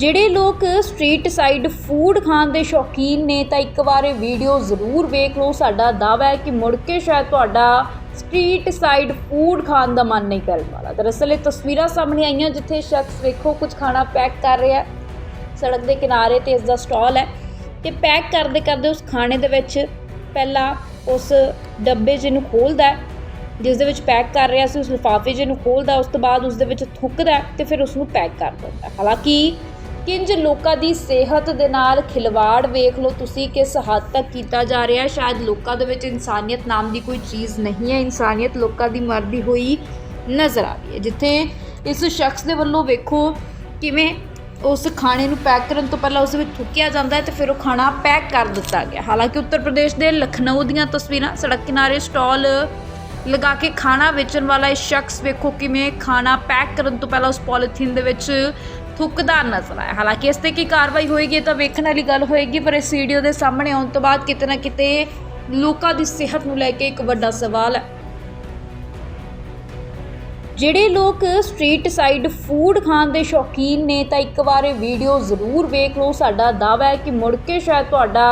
ਜਿਹੜੇ ਲੋਕ street side food ਖਾਣ ਦੇ ਸ਼ੌਕੀਨ ਨੇ, ਤਾਂ ਇੱਕ ਵਾਰ ਇਹ ਵੀਡੀਓ ਜ਼ਰੂਰ ਵੇਖ ਲਓ। ਸਾਡਾ ਦਾਅਵਾ ਹੈ ਕਿ ਮੁੜ ਕੇ ਸ਼ਾਇਦ ਤੁਹਾਡਾ ਸਟਰੀਟ ਸਾਈਡ ਫੂਡ ਖਾਣ ਦਾ ਮਨ ਨਹੀਂ ਕਰਨ ਵਾਲਾ। ਦਰਅਸਲ ਇਹ ਤਸਵੀਰਾਂ ਸਾਹਮਣੇ ਆਈਆਂ ਜਿੱਥੇ ਸ਼ਖਸ ਵੇਖੋ ਕੁਝ ਖਾਣਾ ਪੈਕ ਕਰ ਰਿਹਾ ਸੜਕ ਦੇ ਕਿਨਾਰੇ ਤੇ ਇਸ ਦਾ ਸਟਾਲ ਹੈ ਤੇ ਪੈਕ ਕਰਦੇ ਕਰਦੇ ਉਸ ਖਾਣੇ ਦੇ ਵਿੱਚ ਪਹਿਲਾਂ ਉਸ ਡੱਬੇ ਜਿਹਨੂੰ ਖੋਲਦਾ ਜਿਸ ਦੇ ਵਿੱਚ ਪੈਕ ਕਰ ਰਿਹਾ ਸੀ, ਉਸ ਲਿਫਾਫੇ ਜਿਹਨੂੰ ਖੋਲਦਾ ਉਸ ਤੋਂ ਬਾਅਦ ਉਸ ਦੇ ਵਿੱਚ ਥੁੱਕਦਾ ਹੈ ਤੇ ਫਿਰ ਉਸ ਨੂੰ ਪੈਕ ਕਰ ਦਿੰਦਾ ਹਾਲਾਂਕਿ ਕਿੰਜ ਲੋਕਾਂ ਦੀ ਸਿਹਤ ਦੇ ਨਾਲ ਖਿਲਵਾੜ ਵੇਖ ਲਓ, ਤੁਸੀਂ ਕਿਸ ਹੱਦ ਤੱਕ ਕੀਤਾ ਜਾ ਰਿਹਾ? ਸ਼ਾਇਦ ਲੋਕਾਂ ਦੇ ਵਿੱਚ ਇਨਸਾਨੀਅਤ ਨਾਮ ਦੀ ਕੋਈ ਚੀਜ਼ ਨਹੀਂ ਹੈ, ਇਨਸਾਨੀਅਤ ਲੋਕਾਂ ਦੀ ਮਰਦੀ ਹੋਈ ਨਜ਼ਰ ਆ ਰਹੀ ਹੈ। ਜਿੱਥੇ ਇਸ ਸ਼ਖਸ ਦੇ ਵੱਲੋਂ ਵੇਖੋ ਕਿਵੇਂ ਉਸ ਖਾਣੇ ਨੂੰ ਪੈਕ ਕਰਨ ਤੋਂ ਪਹਿਲਾਂ ਉਸ ਵਿੱਚ ਥੁੱਕਿਆ ਜਾਂਦਾ ਹੈ ਤੇ ਫਿਰ ਉਹ ਖਾਣਾ ਪੈਕ ਕਰ ਦਿੱਤਾ ਗਿਆ। ਹਾਲਾਂਕਿ ਉੱਤਰ ਪ੍ਰਦੇਸ਼ ਦੇ ਲਖਨਊ ਦੀਆਂ ਤਸਵੀਰਾਂ, ਸੜਕ ਕਿਨਾਰੇ ਸਟਾਲ ਲਗਾ ਕੇ ਖਾਣਾ ਵੇਚਣ ਵਾਲਾ ਇਹ ਸ਼ਖਸ ਵੇਖੋ ਕਿਵੇਂ ਖਾਣਾ ਪੈਕ ਕਰਨ ਤੋਂ ਪਹਿਲਾਂ ਉਸ ਪੋਲੀਥੀਨ ਦੇ ਵਿੱਚ ਥੁੱਕਦਾ ਨਜ਼ਰ ਆਇਆ। ਹਾਲਾਂਕਿ ਇਸ ਤੇ ਕੀ ਕਾਰਵਾਈ ਹੋਏਗੀ ਇਹ ਤਾਂ ਵੇਖਣ ਵਾਲੀ ਗੱਲ ਹੋਏਗੀ, ਪਰ ਇਸ ਵੀਡੀਓ ਦੇ ਸਾਹਮਣੇ ਆਉਣ ਤੋਂ ਬਾਅਦ ਕਿਤੇ ਨਾ ਕਿਤੇ ਲੋਕਾਂ ਦੀ ਸਿਹਤ ਨੂੰ ਲੈ ਕੇ ਇੱਕ ਵੱਡਾ ਸਵਾਲ ਹੈ। ਜਿਹੜੇ ਲੋਕ ਸਟਰੀਟ ਸਾਈਡ ਫੂਡ ਖਾਣ ਦੇ ਸ਼ੌਕੀਨ ਨੇ ਤਾਂ ਇੱਕ ਵਾਰ ਇਹ ਵੀਡੀਓ ਜ਼ਰੂਰ ਵੇਖ ਲਓ। ਸਾਡਾ ਦਾਅਵਾ ਹੈ ਕਿ ਮੁੜ ਕੇ ਸ਼ਾਇਦ ਤੁਹਾਡਾ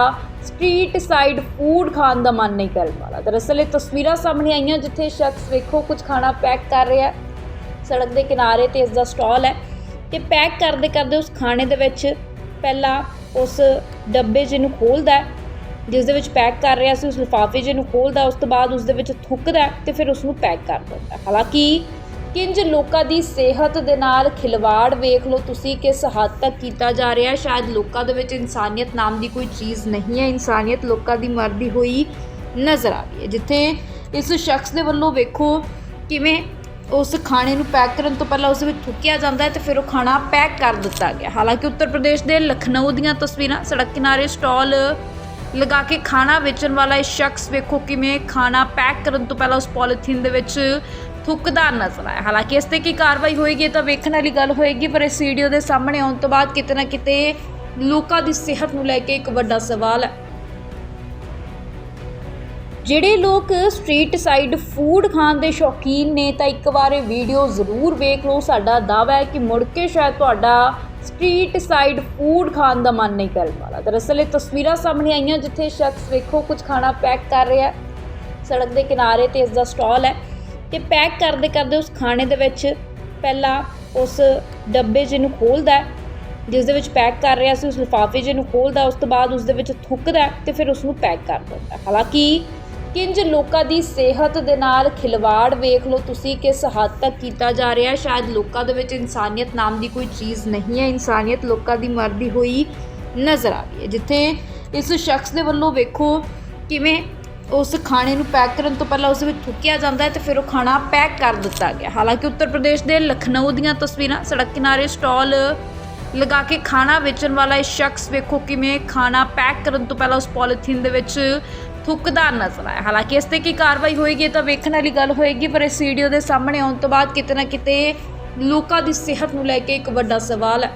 ਸਟਰੀਟ ਸਾਈਡ ਫੂਡ ਖਾਣ ਦਾ ਮਨ ਨਹੀਂ ਕਰਨ ਵਾਲਾ। ਦਰਅਸਲ ਇਹ ਤਸਵੀਰਾਂ ਸਾਹਮਣੇ ਆਈਆਂ ਜਿੱਥੇ ਸ਼ਖਸ ਵੇਖੋ ਕੁਝ ਖਾਣਾ ਪੈਕ ਕਰ ਰਿਹਾ ਸੜਕ ਦੇ ਕਿਨਾਰੇ ਤੇ ਇਸ ਦਾ ਸਟਾਲ ਹੈ। ਤੇ ਪੈਕ ਕਰਦੇ ਕਰਦੇ ਉਸ ਖਾਣੇ ਦੇ ਵਿੱਚ ਪਹਿਲਾਂ ਉਸ ਡੱਬੇ ਜਿਹਨੂੰ ਖੋਲਦਾ ਜਿਸ ਦੇ ਵਿੱਚ ਪੈਕ ਕਰ ਰਿਹਾ ਸੀ, ਉਸ ਲਿਫਾਫੇ ਜਿਹਨੂੰ ਖੋਲਦਾ ਉਸ ਤੋਂ ਬਾਅਦ ਉਸ ਦੇ ਵਿੱਚ ਥੁੱਕਦਾ ਹੈ ਤੇ ਫਿਰ ਉਸ ਨੂੰ ਪੈਕ ਕਰ ਦਿੰਦਾ ਹਾਲਾਂਕਿ ਕਿੰਜ ਲੋਕਾਂ ਦੀ ਸਿਹਤ ਦੇ ਨਾਲ ਖਿਲਵਾੜ ਵੇਖ ਲਓ ਤੁਸੀਂ ਕਿਸ ਹੱਦ ਤੱਕ ਕੀਤਾ ਜਾ ਰਿਹਾ ਹੈ। ਸ਼ਾਇਦ ਲੋਕਾਂ ਦੇ ਵਿੱਚ ਇਨਸਾਨੀਅਤ ਨਾਮ ਦੀ ਕੋਈ ਚੀਜ਼ ਨਹੀਂ ਹੈ, ਇਨਸਾਨੀਅਤ ਲੋਕਾਂ ਦੀ ਮਰਦੀ ਹੋਈ ਨਜ਼ਰ ਆ ਰਹੀ ਹੈ। ਜਿੱਥੇ ਇਸ ਸ਼ਖਸ ਦੇ ਵੱਲੋਂ ਵੇਖੋ ਕਿਵੇਂ ਉਸ ਖਾਣੇ ਨੂੰ ਪੈਕ ਕਰਨ ਤੋਂ ਪਹਿਲਾਂ ਉਸ ਵਿੱਚ ਥੁੱਕਿਆ ਜਾਂਦਾ ਹੈ ਤੇ ਫਿਰ ਉਹ ਖਾਣਾ ਪੈਕ ਕਰ ਦਿੱਤਾ ਗਿਆ। ਹਾਲਾਂਕਿ ਉੱਤਰ ਪ੍ਰਦੇਸ਼ ਦੇ ਲਖਨਊ ਦੀਆਂ ਤਸਵੀਰਾਂ, ਸੜਕ ਕਿਨਾਰੇ ਸਟਾਲ ਲਗਾ ਕੇ ਖਾਣਾ ਵੇਚਣ ਵਾਲਾ ਇਹ ਸ਼ਖਸ ਵੇਖੋ ਕਿਵੇਂ ਖਾਣਾ ਪੈਕ ਕਰਨ ਤੋਂ ਪਹਿਲਾਂ ਉਸ ਪੋਲੀਥੀਨ ਦੇ ਵਿੱਚ ਥੁੱਕਦਾ ਨਜ਼ਰ ਆਇਆ। ਹਾਲਾਂਕਿ ਇਸ ਤੇ ਕੀ ਕਾਰਵਾਈ ਹੋਏਗੀ ਇਹ ਤਾਂ ਵੇਖਣ ਵਾਲੀ ਗੱਲ ਹੋਏਗੀ, ਪਰ ਇਸ ਵੀਡੀਓ ਦੇ ਸਾਹਮਣੇ ਆਉਣ ਤੋਂ ਬਾਅਦ ਕਿਤੇ ਨਾ ਕਿਤੇ ਲੋਕਾਂ ਦੀ ਸਿਹਤ ਨੂੰ ਲੈ ਕੇ ਇੱਕ ਵੱਡਾ ਸਵਾਲ ਹੈ। ਜਿਹੜੇ ਲੋਕ ਸਟਰੀਟ ਸਾਈਡ ਫੂਡ ਖਾਣ ਦੇ ਸ਼ੌਕੀਨ ਨੇ, ਤਾਂ ਇੱਕ ਵਾਰ ਇਹ ਵੀਡੀਓ ਜ਼ਰੂਰ ਵੇਖ ਲਓ। ਸਾਡਾ ਦਾਅਵਾ ਹੈ ਕਿ ਮੁੜ ਕੇ ਸ਼ਾਇਦ ਤੁਹਾਡਾ ਸਟਰੀਟ ਸਾਈਡ ਫੂਡ ਖਾਣ ਦਾ ਮਨ ਨਹੀਂ ਕਰਨ ਵਾਲਾ। ਦਰਅਸਲ ਇਹ ਤਸਵੀਰਾਂ ਸਾਹਮਣੇ ਆਈਆਂ ਜਿੱਥੇ ਸ਼ਖਸ ਵੇਖੋ ਕੁਝ ਖਾਣਾ ਪੈਕ ਕਰ ਰਿਹਾ ਸੜਕ ਦੇ ਕਿਨਾਰੇ ਤੇ ਇਸ ਦਾ ਸਟਾਲ ਹੈ ਤੇ ਪੈਕ ਕਰਦੇ ਕਰਦੇ ਉਸ ਖਾਣੇ ਦੇ ਵਿੱਚ ਪਹਿਲਾਂ ਉਸ ਡੱਬੇ ਜਿਹਨੂੰ ਖੋਲਦਾ ਜਿਸ ਦੇ ਵਿੱਚ ਪੈਕ ਕਰ ਰਿਹਾ ਸੀ, ਉਸ ਲਿਫਾਫੇ ਜਿਹਨੂੰ ਖੋਲਦਾ ਉਸ ਤੋਂ ਬਾਅਦ ਉਸ ਦੇ ਵਿੱਚ ਥੁੱਕਦਾ ਹੈ ਤੇ ਫਿਰ ਉਸ ਨੂੰ ਪੈਕ ਕਰ ਦਿੰਦਾ ਹਾਲਾਂਕਿ ਕਿੰਜ ਲੋਕਾਂ ਦੀ ਸਿਹਤ ਦੇ ਨਾਲ ਖਿਲਵਾੜ ਵੇਖ ਲਓ, ਤੁਸੀਂ ਕਿਸ ਹੱਦ ਤੱਕ ਕੀਤਾ ਜਾ ਰਿਹਾ? ਹੈ ਸ਼ਾਇਦ ਲੋਕਾਂ ਦੇ ਵਿੱਚ ਇਨਸਾਨੀਅਤ ਨਾਮ ਦੀ ਕੋਈ ਚੀਜ਼ ਨਹੀਂ ਹੈ। ਇਨਸਾਨੀਅਤ ਲੋਕਾਂ ਦੀ ਮਰਦੀ ਹੋਈ ਨਜ਼ਰ ਆ ਰਹੀ ਹੈ। ਜਿੱਥੇ ਇਸ ਸ਼ਖਸ ਦੇ ਵੱਲੋਂ ਵੇਖੋ ਕਿਵੇਂ ਉਸ ਖਾਣੇ ਨੂੰ ਪੈਕ ਕਰਨ ਤੋਂ ਪਹਿਲਾਂ ਉਸ ਵਿੱਚ ਥੁੱਕਿਆ ਜਾਂਦਾ ਹੈ ਤੇ ਫਿਰ ਉਹ ਖਾਣਾ ਪੈਕ ਕਰ ਦਿੱਤਾ ਗਿਆ। ਹਾਲਾਂਕਿ ਉੱਤਰ ਪ੍ਰਦੇਸ਼ ਦੇ ਲਖਨਊ ਦੀਆਂ ਤਸਵੀਰਾਂ, ਸੜਕ ਕਿਨਾਰੇ ਸਟਾਲ ਲਗਾ ਕੇ ਖਾਣਾ ਵੇਚਣ ਵਾਲਾ ਇਹ ਸ਼ਖਸ ਵੇਖੋ ਕਿਵੇਂ ਖਾਣਾ ਪੈਕ ਕਰਨ ਤੋਂ ਪਹਿਲਾਂ ਉਸ ਪੋਲੀਥੀਨ ਦੇ ਵਿੱਚ ਥੁੱਕਦਾ ਨਜ਼ਰ ਆਇਆ। ਹਾਲਾਂਕਿ ਇਸ ਤੇ ਕੀ ਕਾਰਵਾਈ ਹੋਏਗੀ ਇਹ ਤਾਂ ਵੇਖਣ ਵਾਲੀ ਗੱਲ ਹੋਏਗੀ, ਪਰ ਇਸ ਵੀਡੀਓ ਦੇ ਸਾਹਮਣੇ ਆਉਣ ਤੋਂ ਬਾਅਦ ਕਿਤੇ ਨਾ ਕਿਤੇ ਲੋਕਾਂ ਦੀ ਸਿਹਤ ਨੂੰ ਲੈ ਕੇ ਇੱਕ ਵੱਡਾ ਸਵਾਲ ਹੈ।